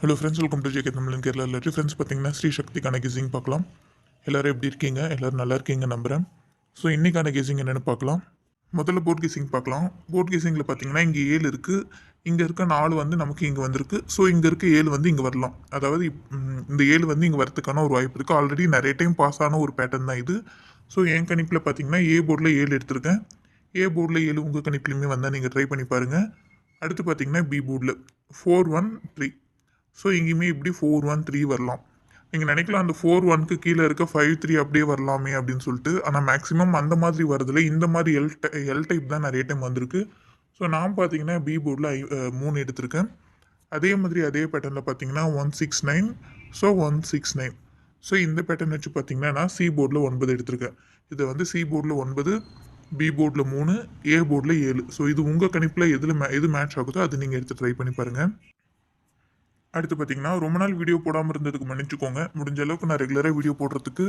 Hello friends welcome to JK Tamilan Kerala லெட்ரி friends பார்த்தீங்கன்னா Sri சக்திக்கான guessing பார்க்கலாம் எல்லோரும் எப்படி இருக்கீங்க? எல்லோரும் நல்லா இருக்கீங்க நம்புகிறேன் ஸோ இன்றைக்கான கெஸிங் என்னென்னு பார்க்கலாம் முதல்ல போர்ட் கெஸிங் பார்க்கலாம் போர்ட் கெஸிங்கில் பார்த்தீங்கன்னா இங்கே ஏழு இருக்குது இங்கே இருக்க நாலு வந்து நமக்கு இங்கே வந்திருக்கு. ஸோ இங்கே இருக்க ஏழு வந்து இங்கே வரலாம். அதாவது இந்த ஏழு வந்து இங்கே வரதுக்கான ஒரு வாய்ப்பு இருக்குது ஆல்ரெடி நிறைய டைம் பாஸ் ஆன ஒரு பேட்டர்ன் தான் இது. ஸோ என் கணிப்பில் பார்த்தீங்கன்னா ஏ போர்டில் ஏழு எடுத்திருக்கேன். ஏ போர்டில் ஏழு உங்கள் கணிப்புலையுமே வந்தால் நீங்கள் ட்ரை பண்ணி பாருங்கள் அடுத்து பார்த்தீங்கன்னா பி போர்டில் ஃபோர் ஒன் த்ரீ ஸோ இங்கேயுமே இப்படி ஃபோர் ஒன் த்ரீ வரலாம். நீங்கள் நினைக்கலாம் அந்த ஃபோர் ஒன்க்கு கீழே இருக்க ஃபைவ் த்ரீ அப்படியே வரலாமே அப்படின்னு சொல்லிட்டு ஆனால் மேக்ஸிமம் அந்த மாதிரி வரதில்ல இந்த மாதிரி எல் எல் டைப் தான் நிறைய டைம் வந்திருக்கு. ஸோ நான் பார்த்தீங்கன்னா பி போர்டில் ஐ மூணு எடுத்திருக்கேன். அதே மாதிரி அதே பேட்டர்னில் பார்த்தீங்கன்னா one six nine so one six nine so இந்த பேட்டர்ன் வச்சு பார்த்தீங்கன்னா நான் சி போர்டில் ஒன்பது எடுத்திருக்கேன். இதை வந்து சி போர்டில் ஒன்பது பி போர்டில் மூணு ஏ போர்டில் ஏழு. ஸோ இது உங்கள் கணிப்பில் எதில் மே எது மேட்ச் ஆகுதோ அது நீங்கள் எடுத்து ட்ரை பண்ணி பாருங்கள் அடுத்து பார்த்தீங்கன்னா ரொம்ப நாள் வீடியோ போடாமல் இருந்ததுக்கு மன்னிச்சுக்கோங்க. முடிஞ்ச அளவுக்கு நான் ரெகுலராக வீடியோ போடுறதுக்கு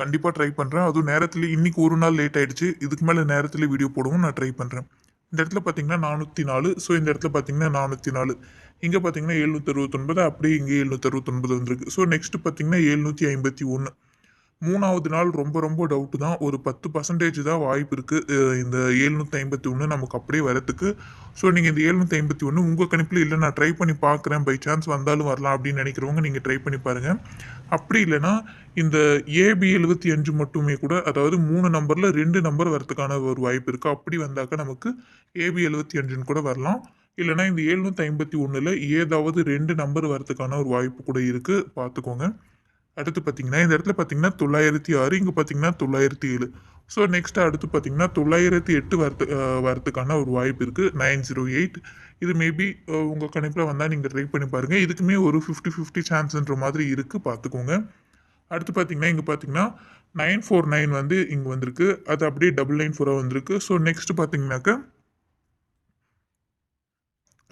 கண்டிப்பாக ட்ரை பண்ணுறேன் அதுவும் நேரத்தில் இன்னைக்கு ஒரு நாள் லேட் ஆகிடுச்சு இதுக்கு மேலே நேரத்தில் வீடியோ போடவும் நான் ட்ரை பண்ணுறேன் இந்த இடத்துல பார்த்தீங்கன்னா நானூற்றி நாலு. ஸோ இந்த இடத்துல பார்த்தீங்கன்னா நானூற்றி நாலு. இங்கே பார்த்தீங்கன்னா எழுநூற்றி அறுபத்தொன்பது. அப்படியே இங்கே எழுநூற்றி அறுபத்தொன்பது வந்திருக்கு. ஸோ நெக்ஸ்ட் பார்த்தீங்கன்னா எழுநூற்றி ஐம்பத்தி ஒன்று மூணாவது நாள் ரொம்ப ரொம்ப டவுட்டு தான். ஒரு பத்து பர்சன்டேஜ் தான் வாய்ப்பு இருக்குது இந்த ஏழ்நூற்றி ஐம்பத்தி ஒன்று நமக்கு அப்படியே வரத்துக்கு ஸோ நீங்கள் இந்த எழுநூற்றி ஐம்பத்தி ஒன்று உங்கள் கணிப்பில் இல்லை நான் ட்ரை பண்ணி பார்க்குறேன் பை சான்ஸ் வந்தாலும் வரலாம் அப்படின்னு நினைக்கிறவங்க நீங்கள் ட்ரை பண்ணி பாருங்கள் அப்படி இல்லைன்னா இந்த ஏபி எழுபத்தி அஞ்சு மட்டுமே கூட அதாவது மூணு நம்பரில் ரெண்டு நம்பர் வரத்துக்கான ஒரு வாய்ப்பு இருக்குது அப்படி வந்தாக்கா நமக்கு ஏபி எழுபத்தி அஞ்சுன்னு கூட வரலாம். இல்லைன்னா இந்த ஏழ்நூற்றி ஐம்பத்தி ஒன்றில் ஏதாவது ரெண்டு நம்பர் வரதுக்கான ஒரு வாய்ப்பு கூட இருக்குது பார்த்துக்கோங்க. அடுத்து பார்த்தீங்கன்னா இந்த இடத்துல பார்த்தீங்கன்னா தொள்ளாயிரத்தி ஆறு இங்கே பார்த்தீங்கன்னா தொள்ளாயிரத்தி ஏழு. ஸோ நெக்ஸ்ட் அடுத்து பார்த்தீங்கன்னா தொள்ளாயிரத்தி எட்டு வரத்து வரத்துக்கான வரதுக்கான ஒரு வாய்ப்பு இருக்குது நைன் ஜீரோ எயிட். இது மேபி உங்கள் கணிப்பில் வந்தால் நீங்கள் ட்ரை பண்ணி பாருங்கள் இதுக்குமே ஒரு ஃபிஃப்டி ஃபிஃப்டி சான்ஸ்ன்ற மாதிரி இருக்குது பார்த்துக்கோங்க அடுத்து பார்த்தீங்கன்னா இங்கே பார்த்தீங்கன்னா நைன் ஃபோர் நைன் வந்து இங்கே வந்திருக்கு. அது அப்படியே டபுள் நைன் ஃபோராக வந்திருக்கு. ஸோ நெக்ஸ்ட் பார்த்தீங்கன்னாக்கா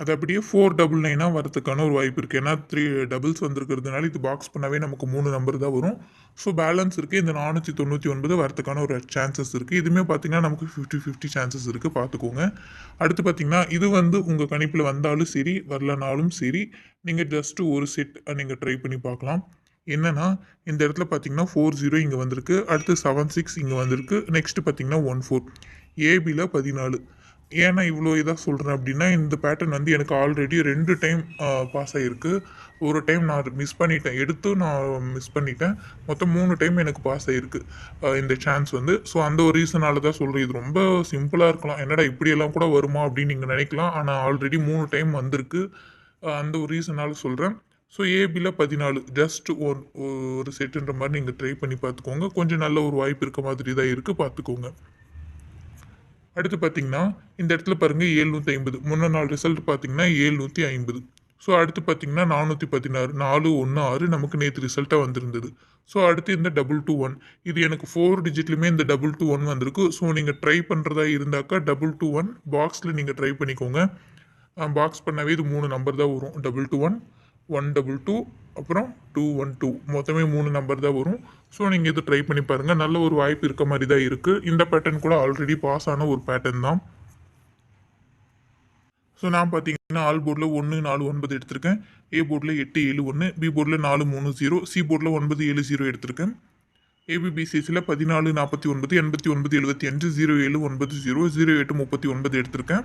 அது அப்படியே ஃபோர் டபுள் நைனாக வரதுக்கான ஒரு வாய்ப்பு இருக்குது ஏன்னா த்ரீ டபுள்ஸ் வந்திருக்கிறதுனால இது பாக்ஸ் பண்ணவே நமக்கு மூணு நம்பர் தான் வரும். ஸோ பேலன்ஸ் இருக்குது இந்த நானூற்றி தொண்ணூற்றி ஒன்பது வரதுக்கான ஒரு சான்சஸ் இருக்குது இதுவுமே பார்த்தீங்கன்னா நமக்கு ஃபிஃப்டி ஃபிஃப்டி சான்சஸ் இருக்குது பார்த்துக்கோங்க அடுத்து பார்த்தீங்கன்னா இது வந்து உங்கள் கணிப்பில் வந்தாலும் சரி வரலனாலும் சரி நீங்கள் ஜஸ்ட்டு ஒரு செட் நீங்கள் ட்ரை பண்ணி பார்க்கலாம் என்னென்னா இந்த இடத்துல பார்த்தீங்கன்னா ஃபோர் ஜீரோ இங்கே வந்திருக்கு. அடுத்து செவன் சிக்ஸ் இங்கே வந்திருக்கு. நெக்ஸ்ட்டு பார்த்தீங்கன்னா ஒன் ஃபோர் ஏபியில் பதினாலு. ஏன்னா இவ்வளோ இதாக சொல்கிறேன் அப்படின்னா இந்த பேட்டர்ன் வந்து எனக்கு ஆல்ரெடி ரெண்டு டைம் பாஸ் ஆகிருக்கு ஒரு டைம் நான் மிஸ் பண்ணிட்டேன். எடுத்து நான் மிஸ் பண்ணிட்டேன். மொத்தம் மூணு டைம் எனக்கு பாஸ் ஆகிருக்கு இந்த சான்ஸ் வந்து. ஸோ அந்த ஒரு ரீசனால தான் சொல்கிறேன் இது ரொம்ப சிம்பிளாக இருக்கலாம். என்னடா இப்படியெல்லாம் கூட வருமா அப்படின்னு நீங்கள் நினைக்கலாம். ஆனால் ஆல்ரெடி மூணு டைம் வந்திருக்கு. அந்த ஒரு ரீசனால் சொல்கிறேன் ஸோ ஏபியில் பதினாலு. ஜஸ்ட் ஒன் ஒரு செட்டுன்ற மாதிரி நீங்கள் ட்ரை பண்ணி பார்த்துக்கோங்க. கொஞ்சம் நல்ல ஒரு வாய்ப்பு இருக்க மாதிரி தான் இருக்குது பார்த்துக்கோங்க. அடுத்து பார்த்தீங்கன்னா இந்த இடத்துல பாருங்கள் ஏழ்நூற்றி ஐம்பது முன்ன நாள் ரிசல்ட் பார்த்தீங்கன்னா ஏழ்நூற்றி ஐம்பது. ஸோ அடுத்து பார்த்தீங்கன்னா நானூற்றி பதினாறு. நாலு ஒன்று ஆறு நமக்கு நேற்று ரிசல்ட்டாக வந்திருந்தது. ஸோ அடுத்து இந்த டபுள் டூ ஒன் இது எனக்கு ஃபோர் டிஜிட்லையுமே இந்த டபுள் டூ ஒன் வந்திருக்கு. ஸோ நீங்கள் ட்ரை பண்ணுறதா இருந்தாக்கா டபுள் டூ ஒன் பாக்ஸில் நீங்கள் ட்ரை பண்ணிக்கோங்க. பாக்ஸ் பண்ணவே இது மூணு நம்பர் தான் வரும். Double two one one double two அப்புறம் டூ ஒன் டூ மொத்தமே மூணு நம்பர் தான் வரும். ஸோ நீங்கள் இது ட்ரை பண்ணி பாருங்கள் நல்ல ஒரு வாய்ப்பு இருக்க மாதிரி தான் இருக்குது இந்த பேட்டர்ன் கூட ஆல்ரெடி பாஸ் ஆன ஒரு பேட்டர்ன் தான். ஸோ நான் பார்த்தீங்கன்னா ஆல் போர்டில் ஒன்று நாலு ஒன்பது எடுத்திருக்கேன். ஏ போர்டில் எட்டு ஏழு ஒன்று பி போர்டில் நாலு மூணு ஜீரோ சி போர்டில் ஒன்பது ஏழு ஜீரோ எடுத்திருக்கேன். ஏபிபிசிஎஸ்சில் பதினாலு நாற்பத்தி ஒன்பது எண்பத்தி ஒன்பது எழுபத்தி அஞ்சு ஜீரோ ஏழு ஒன்பது ஜீரோ ஜீரோ எட்டு முப்பத்தி ஒன்பது எடுத்திருக்கேன்.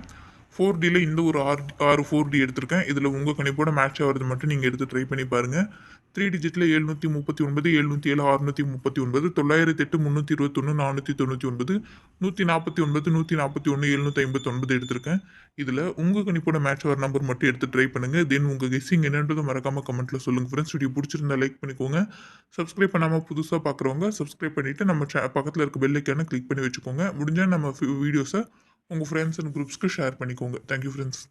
ஃபோர் டியில் இந்த ஒரு ஆறு ஆறு ஃபோர் டி எடுத்திருக்கேன். இதில் உங்கள் கணிப்போட மேட்ச் ஆகிறது மட்டும் நீங்கள் எடுத்து ட்ரை பண்ணி பாருங்கள் த்ரீ டிஜிட்டில் எழுநூற்றி முப்பத்தி ஒன்பது எழுநூற்றி ஏழு அறுநூற்றி முப்பத்தி ஒன்பது தொள்ளாயிரத்தி எட்டு முந்நூற்றி இருபத்தொன்று நானூற்றி தொண்ணூற்றி ஒன்பது நூற்றி நாற்பத்தி ஒன்பது நூற்றி நாற்பத்தி ஒன்று எழுநூற்றி ஐம்பத்தி ஒன்பது எடுத்திருக்கேன். இதில் உங்கள் கணிப்போட மேட்ச் ஆகிற நம்பர் மட்டும் எடுத்து ட்ரை பண்ணுங்கள் தென் உங்கள் கெஸ்ஸிங் என்னன்றதை மறக்காமல் கமெண்ட்டில் சொல்லுங்கள் ஃப்ரெண்ட்ஸ் வீடியோ பிடிச்சிருந்தா லைக் பண்ணிக்கோங்க. சப்ஸ்கிரைப் பண்ணாமல் புதுசாக பார்க்குறவங்க சப்ஸ்கிரைப் பண்ணிவிட்டு நம்ம பக்கத்தில் இருக்க பெல்லைக்கான கிளிக் பண்ணி வச்சுக்கோங்க. முடிஞ்சால் நம்ம வீடியோஸை உங்கள் ஃப்ரெண்ட்ஸ் அண்ட் குரூப்ஸ்க்கு ஷேர் பண்ணிக்கோங்க. Thank you friends